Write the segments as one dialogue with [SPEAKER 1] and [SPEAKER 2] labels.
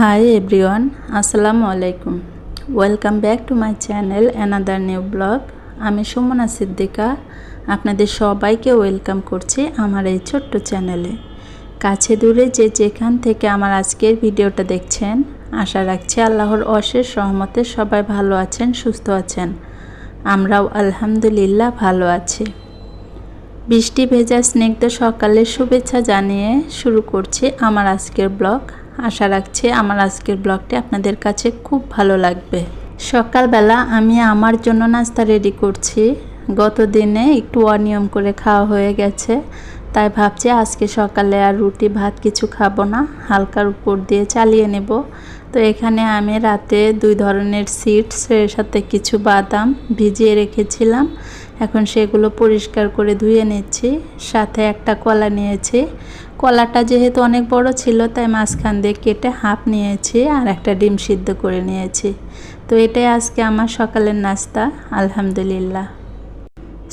[SPEAKER 1] High everyone আসসালামু আলাইকুম welcome back to my channel another new blog আমি সুমনা সিদ্দিকা। আপনাদের সবাইকে ওয়েলকাম করছি আমার এই ছোট্ট চ্যানেলে কাছে দূরে যে যেখান থেকে আমার আজকের ভিডিওটা দেখছেন, আশা রাখছি আল্লাহর অশেষ সহমতে সবাই ভালো আছেন, সুস্থ আছেন। আমরাও আলহামদুলিল্লাহ ভালো আছি। বৃষ্টি ভেজা স্নিগ্ধ সকালের শুভেচ্ছা জানিয়ে শুরু করছি আমার আজকের ব্লগ আশা রাখছি আমার আজকের ব্লগটি আপনাদের কাছে খুব ভালো লাগবে। সকালবেলা আমি আমার জন্য নাস্তা রেডি করছি। গত দিনে একটু অনিয়ম করে খাওয়া হয়ে গেছে। তাই ভাবছি আজকে সকালে আর রুটি ভাত কিছু খাব না, হালকার উপর দিয়ে চালিয়ে নেব। তো এখানে আমি রাতে দুই ধরনের সিডস এর সাথে কিছু বাদাম ভিজিয়ে রেখেছিলাম। এখন সেগুলো পরিষ্কার করে ধুয়ে নিচ্ছি। সাথে একটা কলা নিয়েছি। কলাটা যেহেতু অনেক বড় ছিল, তাই মাঝখান দিয়ে কেটে হাফ নিয়েছি আর একটা ডিম সিদ্ধ করে নিয়েছি। তো এটাই আজকে আমার সকালের নাস্তা, আলহামদুলিল্লাহ।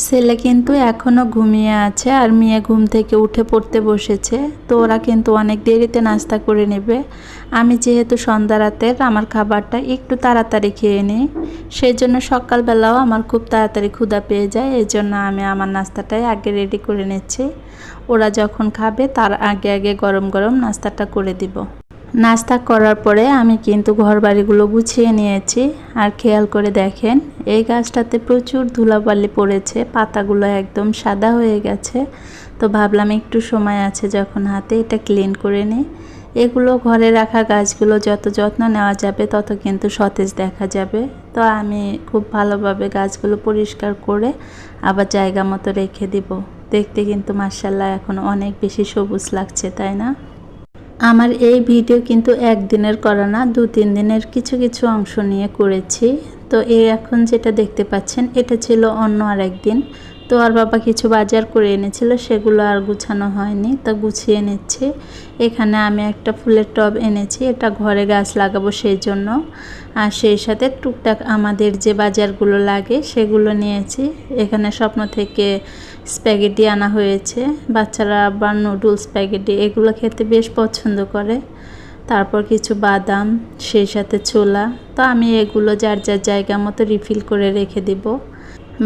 [SPEAKER 1] ছেলে কিন্তু এখনও ঘুমিয়ে আছে আর মেয়ে ঘুম থেকে উঠে পড়তে বসেছে। তো ওরা কিন্তু অনেক দেরিতে নাস্তা করে নেবে। আমি যেহেতু সন্ধ্যা রাতের, আমার খাবারটা একটু তাড়াতাড়ি খেয়ে নিই। সেই জন্য সকালবেলাও আমার খুব তাড়াতাড়ি ক্ষুধা পেয়ে যায় এই জন্য আমি আমার নাস্তাটাই আগে রেডি করে নিচ্ছি। ওরা যখন খাবে, তার আগে আগে গরম গরম নাস্তাটা করে দিব। নাস্তা করার পরে আমি কিন্তু ঘর বাড়িগুলো গুছিয়ে নিয়েছি। আর খেয়াল করে দেখেন, এই গাছটাতে প্রচুর ধুলাবালি পড়েছে, পাতাগুলো একদম সাদা হয়ে গেছে। তো ভাবলাম একটু সময় আছে যখন হাতে এটা ক্লিন করে নিই। এগুলো ঘরে রাখা গাছগুলো যত যত্ন নেওয়া যাবে তত কিন্তু সতেজ দেখা যাবে। তো আমি খুব ভালোভাবে গাছগুলো পরিষ্কার করে আবার জায়গা মতো রেখে দিব। দেখতে কিন্তু মার্শাল্লাহ এখন অনেক বেশি সবুজ লাগছে, তাই না? আমার এই ভিডিও কিন্তু একদিনের করা না দু তিন দিনের কিছু কিছু অংশ নিয়ে করেছি। তো এ এখন যেটা দেখতে পাচ্ছেন, এটা ছিল অন্য আর একদিন তো আর বাবা কিছু বাজার করে এনেছিল, সেগুলো আর গুছানো হয়নি, তা গুছিয়ে নিচ্ছে। এখানে আমি একটা ফুলের টব এনেছি, এটা ঘরে গাছ লাগাবো সেই জন্য আর সেই সাথে টুকটাক আমাদের যে বাজারগুলো লাগে, সেগুলো নিয়েছি। এখানে স্বপ্ন থেকে স্প্যাগেটি আনা হয়েছে, বাচ্চারা আবার নুডলস স্প্যাগেটি, এগুলো খেতে বেশ পছন্দ করে। তারপর কিছু বাদাম, সেই সাথে ছোলা। তো আমি এগুলো যার যার জায়গা মতো রিফিল করে রেখে দেব।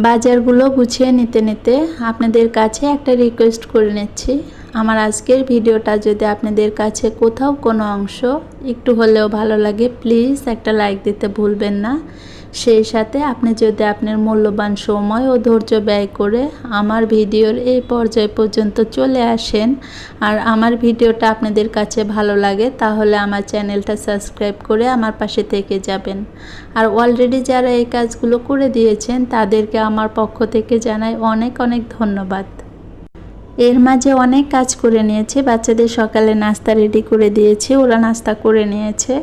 [SPEAKER 1] বাজারগুলো গুছিয়ে নিতে নিতে আপনাদের কাছে একটা রিকোয়েস্ট করে নিচ্ছি। আমার আজকের ভিডিওটা যদি আপনাদের কাছে কোথাও কোনো অংশ একটু হলেও ভালো লাগে প্লিজ একটা লাইক দিতে ভুলবেন না। সেই সাথে আপনি যদি আপনার মূল্যবান সময় ও ধৈর্য ব্যয় করে আমার ভিডিওর এই পর্যায় পর্যন্ত চলে আসেন আর আমার ভিডিওটা আপনাদের কাছে ভালো লাগে, তাহলে আমার চ্যানেলটা সাবস্ক্রাইব করে আমার পাশে থেকে যাবেন। আর অলরেডি যারা এই কাজগুলো করে দিয়েছেন, তাদেরকে আমার পক্ষ থেকে জানাই অনেক অনেক ধন্যবাদ। এর মাঝে অনেক কাজ করে নিয়েছে, বাচ্চাদের সকালে নাস্তা রেডি করে দিয়েছি, ওরা নাস্তা করে নিয়েছে।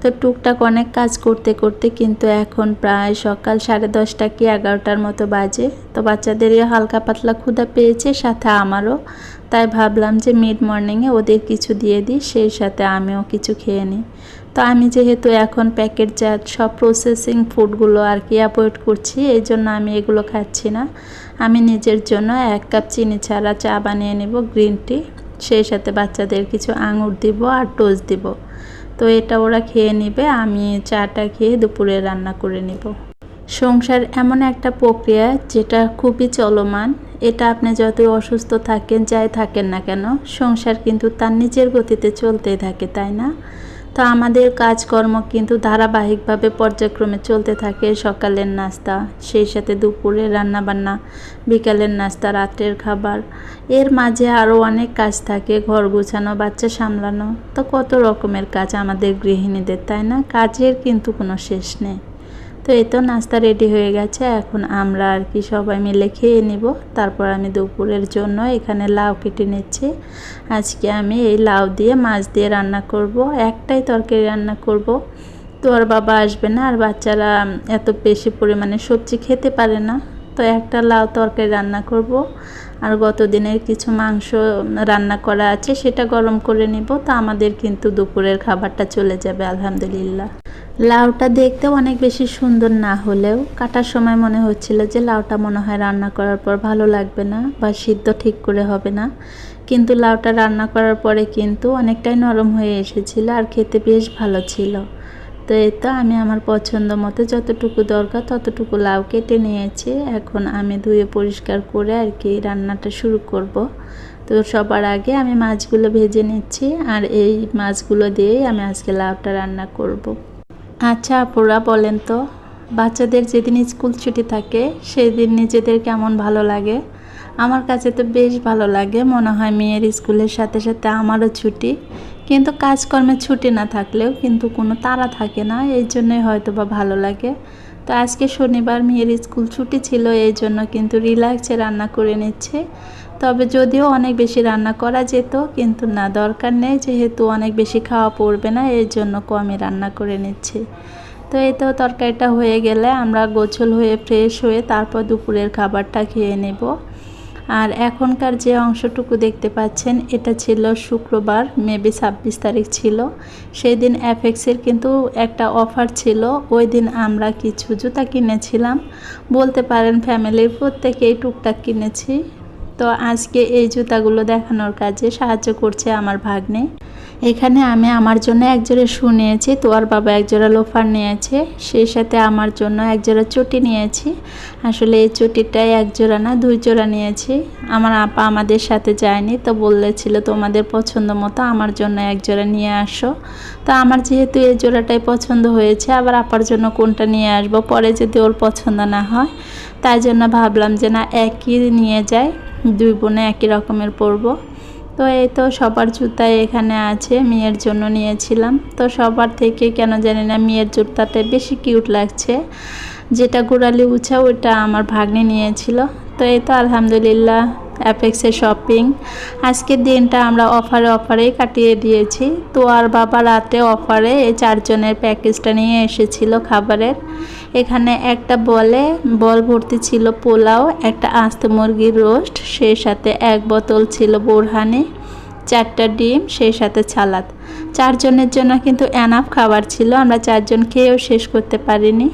[SPEAKER 1] তো টুকটাক অনেক কাজ করতে করতে কিন্তু এখন প্রায় সকাল সাড়ে দশটা কি এগারোটার মতো বাজে। তো বাচ্চাদেরও হালকা পাতলা ক্ষুধা পেয়েছে, সাথে আমারও। তাই ভাবলাম যে মিড মর্নিংয়ে ওদের কিছু দিয়ে দিই, সেই সাথে আমিও কিছু খেয়ে নিই। তো আমি যেহেতু এখন প্যাকেটজাত সব প্রসেসিং ফুডগুলো আর কি অ্যাভয়েড করছি, এই জন্য আমি এগুলো খাচ্ছি না। আমি নিজের জন্য এক কাপ চিনি ছাড়া চা বানিয়ে নেব গ্রিন টি সেই সাথে বাচ্চাদের কিছু আঙুর দিব আর টোস্ট দিব। তো এটা ওরা খেয়ে নেবে, আমি চাটা খেয়ে দুপুরে রান্না করে নেব। সংসার এমন একটা প্রক্রিয়া যেটা খুবই চলমান, এটা আপনি যত অসুস্থ থাকেন, যাই থাকেন না কেন, সংসার কিন্তু তার নিজের গতিতে চলতেই থাকে, তাই না? তো আমাদের কাজকর্ম কিন্তু ধারাবাহিকভাবে পর্যায়ক্রমে চলতে থাকে সকালের নাস্তা, সেই সাথে দুপুরে রান্নাবান্না, বিকালের নাস্তা রাতের খাবার। এর মাঝে আরও অনেক কাজ থাকে, ঘর গুছানো, বাচ্চা সামলানো। তো কত রকমের কাজ আমাদের গৃহিণীদের, তাই না? কাজের কিন্তু কোনো শেষ নেই। তো এই তো নাস্তা রেডি হয়ে গেছে। এখন আমরা আর কি সবাই মিলে খেয়ে নিব। তারপর আমি দুপুরের জন্য এখানে লাউ কেটে নিচ্ছি। আজকে আমি এই লাউ দিয়ে মাছ দিয়ে রান্না করব। একটাই তরকারি রান্না করব। তো আর বাবা আসবে না, আর বাচ্চারা এত বেশি পরিমাণে সবজি খেতে পারে না। তো একটা লাউ তরকারি রান্না করব। আর গত দিনের কিছু মাংস রান্না করা আছে, সেটা গরম করে নিব। তো আমাদের কিন্তু দুপুরের খাবারটা চলে যাবে, আলহামদুলিল্লাহ। লাউটা দেখতে অনেক বেশি সুন্দর না হলেও কাটার সময় মনে হচ্ছিল যে লাউটা মনে হয় রান্না করার পর ভালো লাগবে না বা সিদ্ধ ঠিক করে হবে না। কিন্তু লাউটা রান্না করার পরে কিন্তু অনেকটাই নরম হয়ে এসেছিল আর খেতে বেশ ভালো ছিল। তো তো আমি আমার পছন্দ মতো যতটুকু দরকার ততটুকু লাউ কেটে নিয়েছি। এখন আমি ধুয়ে পরিষ্কার করে আর কি রান্নাটা শুরু করব। তো সবার আগে আমি মাছগুলো ভেজে নিচ্ছি আর এই মাছগুলো দিয়েই আমি আজকে লাউটা রান্না করব। আচ্ছা আপুরা, বলেন তো, বাচ্চাদের যেদিন স্কুল ছুটি থাকে, সেদিন নিজেদের কেমন ভালো লাগে? আমার কাছে তো বেশ ভালো লাগে, মনে হয় মেয়ের স্কুলের সাথে সাথে আমারও ছুটি। কিন্তু কাজকর্মে ছুটি না থাকলেও কিন্তু কোনো তারা থাকে না, এই জন্যই হয়তো বা ভালো লাগে। তো আজকে শনিবার মেয়ের স্কুল ছুটি ছিল, এই জন্য কিন্তু রিল্যাক্সে রান্না করে নিচ্ছে। তবে যদিও অনেক বেশি রান্না করা যেত, কিন্তু না, দরকার নেই, যেহেতু অনেক বেশি খাওয়া পড়বে না, এর জন্য কমই রান্না করে নিচ্ছে। তো এই তো তরকারিটা হয়ে গেলে আমরা গোছল হয়ে ফ্রেশ হয়ে তারপর দুপুরের খাবারটা খেয়ে নেব। আর এখনকার যে অংশটুকু দেখতে পাচ্ছেন, এটা ছিল শুক্রবার মেবি ছাব্বিশ তারিখ ছিল। সেই দিন অ্যাফেক্সের কিন্তু একটা অফার ছিল, ওই দিন আমরা কিছু জুতা কিনেছিলাম। বলতে পারেন ফ্যামিলির প্রত্যেকেই টুকটাক কিনেছি। তো আজকে এই জুতাগুলো দেখানোর কাজে সাহায্য করছে আমার ভাগ্নে। এখানে আমি আমার জন্য একজোড়া শু নিয়েছি, তোয়ার বাবা একজোড়া লোফার নিয়েছে, সেই সাথে আমার জন্য একজোড়া চটি নিয়েছি। আসলে এই চটিটাই একজোড়া না দুই জোড়া নিয়েছি। আমার আপা আমাদের সাথে যায়নি, তো বললেছিল তোমাদের পছন্দ মতো আমার জন্য একজোড়া নিয়ে আসো। তো আমার যেহেতু এই জোড়াটাই পছন্দ হয়েছে, আবার আপার জন্য কোনটা নিয়ে আসব? পরে যদি ওর পছন্দ না হয়, তাই জন্য ভাবলাম যে না, একই নিয়ে যায় দুই বোনে একই রকমের পরবো। তো এই তো সবার জুতাই এখানে আছে, মেয়ের জন্য নিয়েছিলাম। তো সবার থেকে কেন জানি না মেয়ের জুতাটা বেশি কিউট লাগছে। যেটা গোড়ালি উঁচা ওইটা আমার ভাগ্নে নিয়েছিল। তো এই তো আলহামদুলিল্লাহ। অ্যাপেক্সের শপিং আজকের দিনটা আমরা অফারে অফারেই কাটিয়ে দিয়েছি। তো আর বাবা রাতে অফারে এই চারজনের প্যাকেজটা নিয়ে এসেছিল খাবারের। এখানে একটা বলে, বল ভর্তি ছিল পোলাও, একটা আস্ত মুরগির রোস্ট, সেই সাথে এক বোতল ছিল বোরহানি, চারটা ডিম, সেই সাথে ছালাদ চারজনের জন্য কিন্তু এনাফ খাবার ছিল, আমরা চারজন খেয়েও শেষ করতে পারিনি।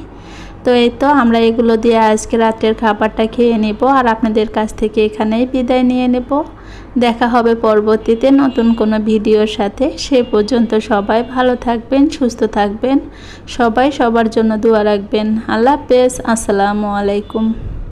[SPEAKER 1] তো এই তো আমরা এগুলো দিয়ে আজকে রাতের খাবারটা খেয়ে নেব আর আপনাদের কাছ থেকে এখানেই বিদায় নিয়ে নেব। দেখা হবে পরবর্তীতে নতুন কোনো ভিডিওর সাথে। সে পর্যন্ত সবাই ভালো থাকবেন, সুস্থ থাকবেন। সবাই সবার জন্য দোয়া রাখবেন। আল্লাহ হাফেজ। আসসালামু আলাইকুম।